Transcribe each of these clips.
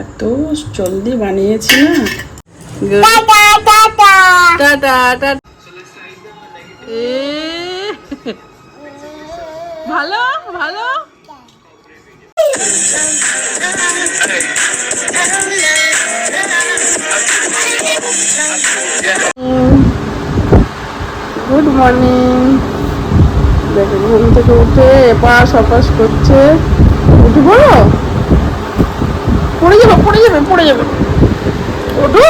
এত জলদি বানিয়েছি না। ভালো ভালো। গুড মর্নিং দেখো ঘুম থেকে উঠে এপাশ অপাশ করছে। উঠে পড়ো যাবে পড়ে যাবে পড়ে যাবে। ওঠো।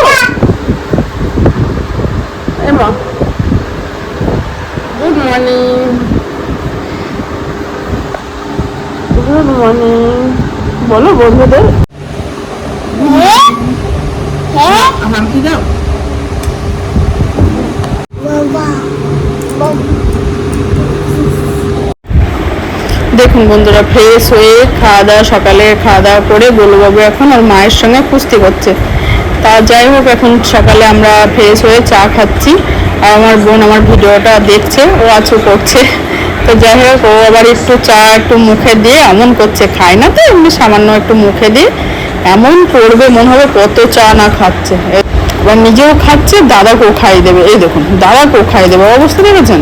এমা গুড মর্নিং গুড মর্নিং বলো বন্ধুদের। আমার কি দাও দেখুন বন্ধুরা ফ্রেশ হয়ে খাওয়া দাওয়া সকালে খাওয়া দাওয়া করে গোলুবাবু এখন আর মায়ের সঙ্গে কুস্তি করছে। তা যাই হোক, এখন সকালে আমরা ফ্রেশ হয়ে চা খাচ্ছি। আর আমার বোন আমার ভিডিওটা দেখছে, ও আছো করছে। তো যাই হোক, ও আবার একটু চা একটু মুখে দিয়ে এমন করছে, খায় না তো, এমনি সামান্য একটু মুখে দিয়ে। এমন করবে, মনে হবে কত চা না খাচ্ছে। এবার নিজেও খাচ্ছে, দাদাকেও খাইয়ে দেবে। এই দেখুন, দাদাকেও খাইয়ে দেবে, অবস্থা দেখেছেন?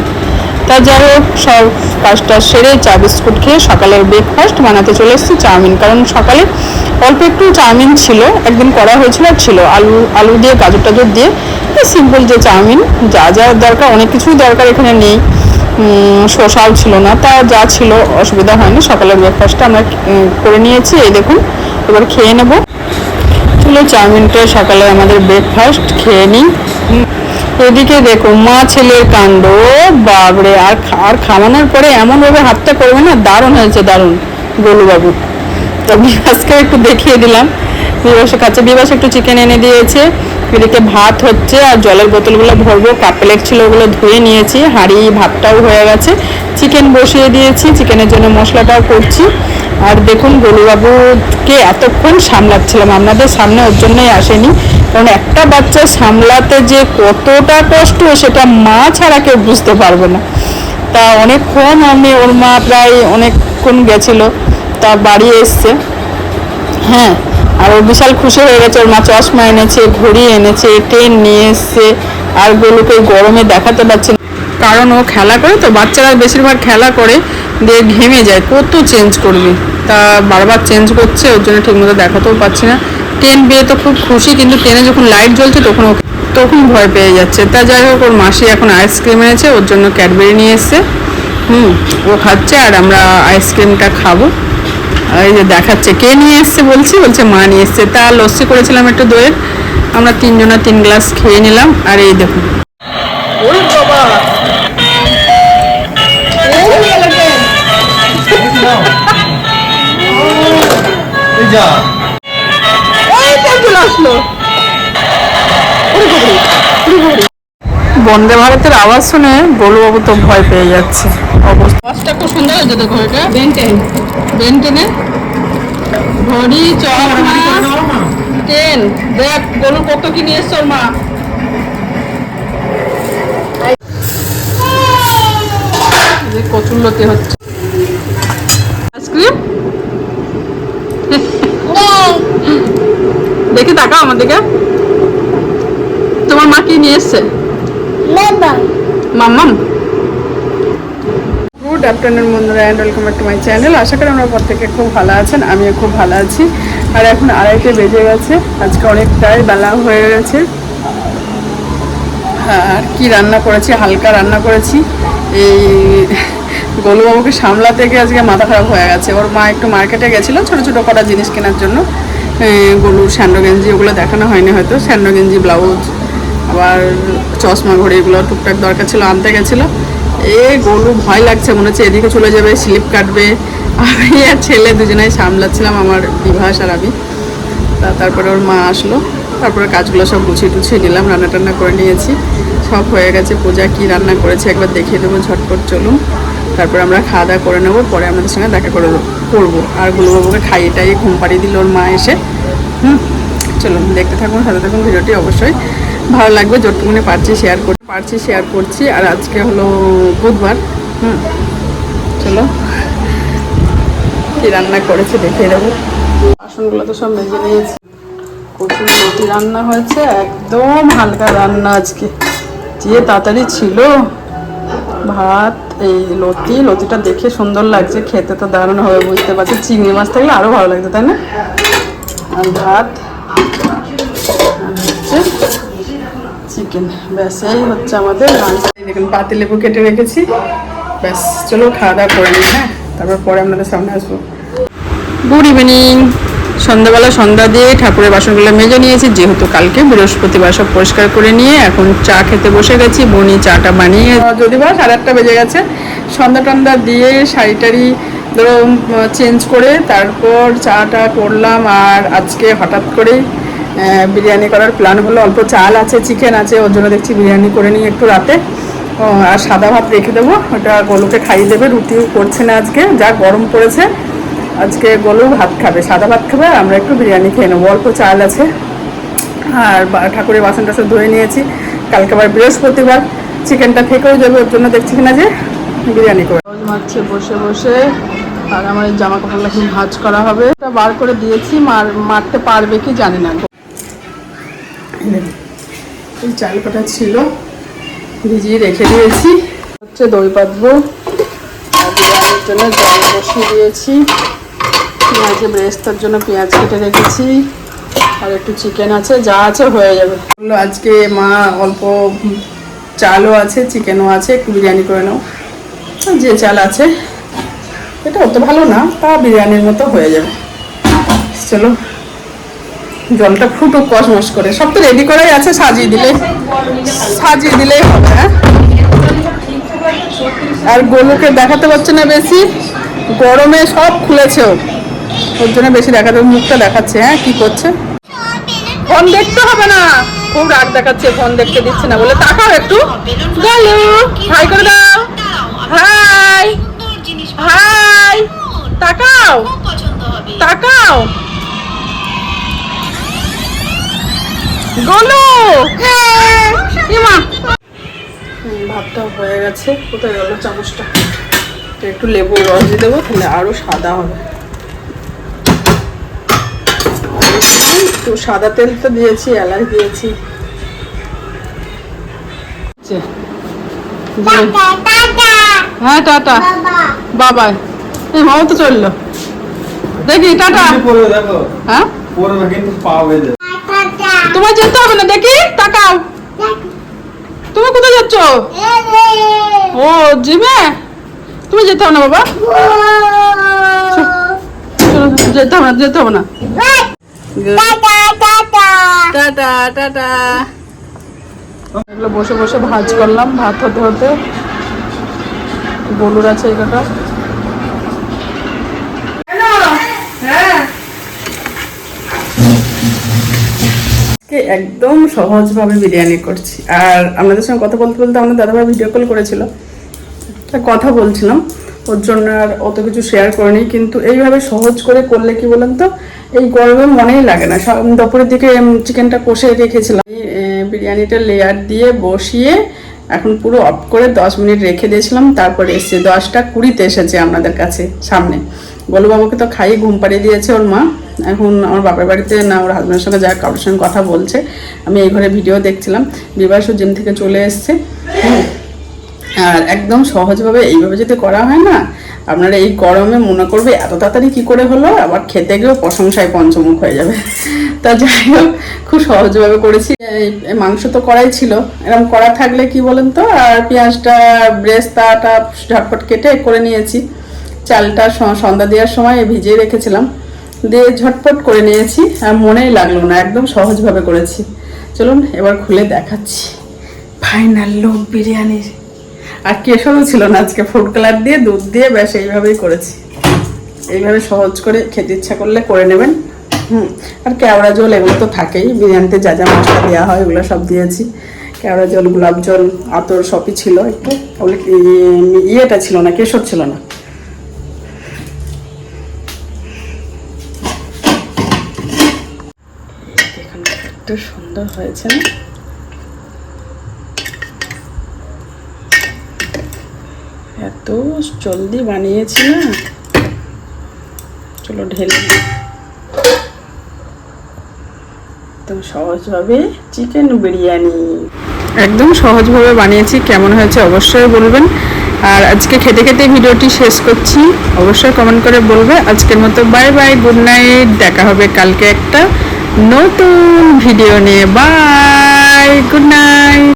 তা যাই হোক, সব কাজটা সেরে চা বিস্কুট খেয়ে সকালের ব্রেকফাস্ট বানাতে চলে এসেছি চাউমিন। কারণ সকালে অল্প একটু চাউমিন ছিল, একদিন করা হয়েছিল আর ছিল। আলু আলু দিয়ে, গাজর টাজর দিয়ে সিম্পল যে চাউমিন, যা যা দরকার, অনেক কিছুই দরকার এখানে নেই। শসাও ছিল না, তা যা ছিল, অসুবিধা হয়নি। সকালের ব্রেকফাস্টটা আমরা করে নিয়েছি। এই দেখুন, এবার খেয়ে নেব। চলো, চাউমিনটা সকালে আমাদের ব্রেকফাস্ট খেয়ে নিই। এদিকে দেখো, মা ছেলের কাণ্ড। বাবরে আর আর খাওয়ানোর পরে এমনভাবে হাতটা করবে না, দারুণ হয়েছে, দারুণ, গোলুবাবু। তো বিবাসকে একটু দেখিয়ে দিলাম। বিবাসের কাছে বিবাস একটু চিকেন এনে দিয়েছে। এদিকে ভাত হচ্ছে, আর জলের বোতলগুলো ভরবো কাপ প্লেট ছিল, ওগুলো ধুয়ে নিয়েছি, হাঁড়ি, ভাতটাও হয়ে গেছে। চিকেন বসিয়ে দিয়েছি চিকেনের জন্য মশলাটাও করছি। আর দেখুন গোলুবাবুকে এতক্ষণ সামলাচ্ছিলাম। আপনাদের সামনে ওর জন্যই আসেনি। কারণ একটা বাচ্চা সামলাতে যে কতটা কষ্ট, সেটা মা ছাড়া কেউ বুঝতে পারবে না। তা অনেকক্ষণ আমি ওর মা প্রায় অনেকক্ষণ গেছিল। তা বাড়ি এসছে। হ্যাঁ আর ও বিশাল খুশি হয়ে গেছে। ওর মা চশমা এনেছে, ঘড়ি এনেছে, ট্রেন নিয়ে এসছে। আর গোলুকে গরমে দেখাতে পারছে কারণ ও খেলা করে, তো বাচ্চারা বেশিরভাগ খেলা করে, দিয়ে ঘেমে যায়। কত চেঞ্জ করবি? তা বারবার চেঞ্জ করছে, ওর জন্য ঠিকমতো দেখাতেও পাচ্ছি না। ট্রেন বেয়ে তো খুব খুশি, কিন্তু ট্রেনে যখন লাইট জ্বলছে তখন ওকে, তখন ভয় পেয়ে যাচ্ছে। তা যাই হোক, ওর মাসি এখন আইসক্রিম এনেছে, ওর জন্য ক্যাডবেরি নিয়ে এসছে। হুম, ও খাচ্ছে আর আমরা আইসক্রিমটা খাব। এই যে দেখাচ্ছে, কে নিয়ে এসছে বলছি, বলছে মা নিয়ে এসছে। তা লস্যি করেছিলাম একটু দইয়ের, আমরা তিনজনা তিন গ্লাস খেয়ে নিলাম। আর এই দেখুন। ওই বাবা! এই যা। চলে আসলো। বন্দে ভারতের আওয়াজ শুনে গোলুবাবু তো ভয় পেয়ে যাচ্ছে। অবস্থা আওয়াজটা খুব সুন্দর হয়েছে দেখো এটা বেনটেন বেনটেনে ঘড়ি ট্রেন দেখ কত কি নিয়ে এসছো ওর মা। হচ্ছে আইসক্রিম দেখি তাকাও আমার দিকে। তোমার মা কি নিয়ে এসছে? মাম্মাম। গুড আফটারনুন বন্ধুরা and welcome back to my channel আশা করি আমরা প্রত্যেকে খুব ভালো আছেন আমিও খুব ভালো আছি। আর এখন আড়াইটে বেজে গেছে আজকে অনেকটাই বেলা হয়ে গেছে। আর কি রান্না করেছি হালকা রান্না করেছি। এই গোলুবাবুকে সামলাতে গিয়ে আজকে মাথা খারাপ হয়ে গেছে। ওর মা একটু মার্কেটে গেছিল ছোটো ছোটো কটা জিনিস কেনার জন্য। এ, গলুর স্যান্ডো গেঞ্জি ওগুলো দেখানো হয়নি হয়তো। স্যান্ডো গেঞ্জি ব্লাউজ আবার চশমা ঘড়ি এগুলো টুকটাক দরকার ছিল আনতে গেছিল। এ গলু ভয় লাগছে মনে হচ্ছে এদিকে চলে যাবে স্লিপ কাটবে। আমি আর ছেলে দুজনেই সামলাচ্ছিলাম আমার বিভাস আর আমি তা তারপরে ওর মা আসলো তারপরে কাজগুলো সব গুছিয়ে টুছিয়ে নিলাম রান্না টান্না করে নিয়েছি। সব হয়ে গেছে পূজা কি রান্না করেছে একবার দেখিয়ে দেবো ঝটপট চলুন। তারপরে আমরা খাওয়া দাওয়া করে নেব, পরে আমাদের সঙ্গে দেখা করে করব। আর গুলুবাবুকে খাইয়ে টাইয়ে ঘুম পাড়িয়ে দিল ওর মা এসে। হুম চলুন দেখতে থাকুন, সাথে থাকুন, ভিডিওটি অবশ্যই ভালো লাগবে। যতটুকুনি পারছি শেয়ার করছি পারছি শেয়ার করছি। আর আজকে হলো বুধবার, হুম, চলো। কি রান্না করেছে দেখে দেবো। বাসনগুলো তো সব মেজে নিয়েছি। কচুর রুটি রান্না হয়েছে, একদম হালকা রান্না আজকে। যে তাড়াতাড়ি ছিল, ভাত এই লতি, লতিটা দেখে সুন্দর লাগছে, খেতে তো দারুণ হবে, বুঝতে পারছি? চিংড়ি মাছ থাকলে আরও ভালো লাগতো, তাই না? আর ভাত হচ্ছে চিকেন। ব্যাস, এই হচ্ছে আমাদের দেখুন, পাতি লেবু কেটে রেখেছি। ব্যাস, চলো খাওয়া দাওয়া করে নিই হ্যাঁ? তারপর পরে আপনাদের সামনে আসব। গুড ইভিনিং সন্ধ্যাবেলা সন্ধ্যা দিয়ে ঠাকুরের বাসনগুলো মেজে নিয়েছি, যেহেতু কালকে বৃহস্পতিবার সব পরিষ্কার করে নিয়ে এখন চা খেতে বসে গেছি, বনি চাটা বানিয়ে যদি বা সাড়ে আটটা বেজে গেছে। সন্ধ্যা টন্ধা দিয়ে শাড়ি টাড়ি ধরো চেঞ্জ করে তারপর চাটা করলাম আর আজকে হঠাৎ করেই বিরিয়ানি করার প্ল্যান হলো। অল্প চাল আছে চিকেন আছে, ওর জন্য দেখছি বিরিয়ানি করে নিই একটু রাতে। আর সাদা ভাত রেখে দেবো। ওটা গোলুকে খাইয়ে দেবে, রুটিও করছে না আজকে। যা গরম পড়েছে আজকে গোলু ভাত খাবে, সাদা ভাত খাবে, আর আমরা একটু বিরিয়ানি খেয়ে নেব। অল্প চাল আছে। আর ঠাকুরের বাসন টাসন ধুয়ে নিয়েছি। কালকে আবার বৃহস্পতিবার। চিকেনটা থেকেও যাবে, ওর জন্য দেখছি কিনা যে বিরিয়ানি করে। মারছে, বসে বসে। আর আমার জামা কাপড়গুলো এখন ভাঁজ করা হবে। এটা বার করে দিয়েছি, মার, মারতে পারবে কি জানি না। এই চাল কটা ছিল, ভিজিয়ে রেখে দিয়েছি। হচ্ছে দই পাতবো। আর জন্য জল বসিয়ে দিয়েছি। পেঁয়াজে ব্রেস্তার জন্য পেঁয়াজ কেটে রেখেছি। আর একটু চিকেন আছে, যা আছে হয়ে যাবে। বলল, আজকে মা অল্প চালও আছে চিকেনও আছে, একটু বিরিয়ানি করে নাও। যে চাল আছে, এটা অত ভালো না, তা বিরিয়ানির মতো হয়ে যাবে। চলো, জলটা ফুটুক কসমস করে। সব তো রেডি করাই আছে, সাজিয়ে দিলে সাজিয়ে দিলেই হবে হ্যাঁ? আর গোলুকে দেখাতে পারছে না বেশি। গরমে সব খুলেছে ও। ওর জন্য বেশি দেখাতে মুখটা দেখাচ্ছে হ্যাঁ কি করছে? ফোন দেখতে হবে না। খুব রাগ দেখাচ্ছে ফোন দেখতে দিচ্ছে না বলে। তাকাও একটু। গেল হাই করে দাও। হাই। হাই। তাকাও। তাকাও। গোলু ইমা হুম, ভাতটাও হয়ে গেছে। কোথায় গেল চামচটা? একটু লেবুর রস দিয়ে দেবো তাহলে আরও সাদা হবে। একটু সাদা তেল তো দিয়েছি এলাচ দিয়েছি। যে, হ্যাঁ টাটা। বাবা। এই মাও তো চলল। দেখি টাটা। হ্যাঁ? যাবে তোমার যেতে হবে না দেখি তাকাও। তুমি কোথায় যাচ্ছ? ও জিমে? তুমি যেতে হবে না বাবা। যেতে হবে না যেতে হবে না। টাটা টাটা এগুলো বসে বসে ভাজ করলাম ভাত হতে হতে। বলুর আছে এই কটা আজকে একদম সহজভাবে বিরিয়ানি করছি। আর আপনাদের সঙ্গে কথা বলতে বলতে আমাদের দাদাভাই ভিডিও কল করেছিল। তা কথা বলছিলাম। ওর জন্য আর অত কিছু শেয়ার করিনি, কিন্তু এইভাবে সহজ করে করলে কি বলেন তো? এই গরমে মনেই লাগে না। দুপুরের দিকে চিকেনটা কষে রেখেছিলাম বিরিয়ানিটা লেয়ার দিয়ে বসিয়ে এখন পুরো অফ করে দশ মিনিট রেখে দিয়েছিলাম, তারপরে এসছে। দশটা কুড়িতে এসেছে আপনাদের কাছে, সামনে। গোলুবাবুকে তো খাইয়ে ঘুম পাড়িয়ে দিয়েছে ওর মা। এখন আমার বাপের বাড়িতে না, ওর হাজব্যান্ডের সঙ্গে যা কারোর সঙ্গে কথা বলছে। আমি এই ঘরে ভিডিও দেখছিলাম। বিবাস জিম থেকে চলে এসছে। আর একদম সহজভাবে এইভাবে যদি করা হয় না, আপনারা এই গরমে মনে করবে এত তাড়াতাড়ি কি করে হলো, আবার খেতে গিয়েও প্রশংসায় পঞ্চমুখ হয়ে যাবে। তা যাই হোক, খুব সহজভাবে করেছি। মাংস তো করাই ছিল। এরকম করা থাকলে কি বলেন তো? আর পেঁয়াজটা, ব্রেস্তাটা ঝটপট কেটে করে নিয়েছি। চালটা সন্ধ্যা দেওয়ার সময় ভিজিয়ে রেখেছিলাম। দিয়ে ঝটপট করে নিয়েছি, আর মনেই লাগল না, একদম সহজভাবে করেছি। চলুন, এবার খুলে দেখাচ্ছি। ফাইনাল লুক বিরিয়ানির আর কেশরও ছিল না আজকে। ফুড কালার দিয়ে, দুধ দিয়ে, ব্যাস এইভাবেই করেছি। এইভাবে সহজ করে খেতে ইচ্ছা করলে করে নেবেন। হুম, আর কেওড়া জল এগুলো তো থাকেই। বিরিয়ানিতে যা যা মশলা দেওয়া হয় এগুলো সব দিয়েছি। কেওড়া জল, গোলাপ জল, আতর সবই ছিল একটু। ওগুলো ইয়েটা ছিল না, কেশর ছিল না। একটু সুন্দর হয়েছে না? এত জলদি বানিয়েছি না। চলো ঢেলে। একদম সহজভাবে চিকেন বিরিয়ানি। একদম সহজভাবে বানিয়েছি, কেমন হয়েছে অবশ্যই বলবেন। আর আজকে খেতে খেতে ভিডিওটি শেষ করছি, অবশ্যই কমেন্ট করে বলবে। আজকের মতো বাই বাই গুড নাইট দেখা হবে কালকে একটা নতুন ভিডিও নিয়ে। Bye good night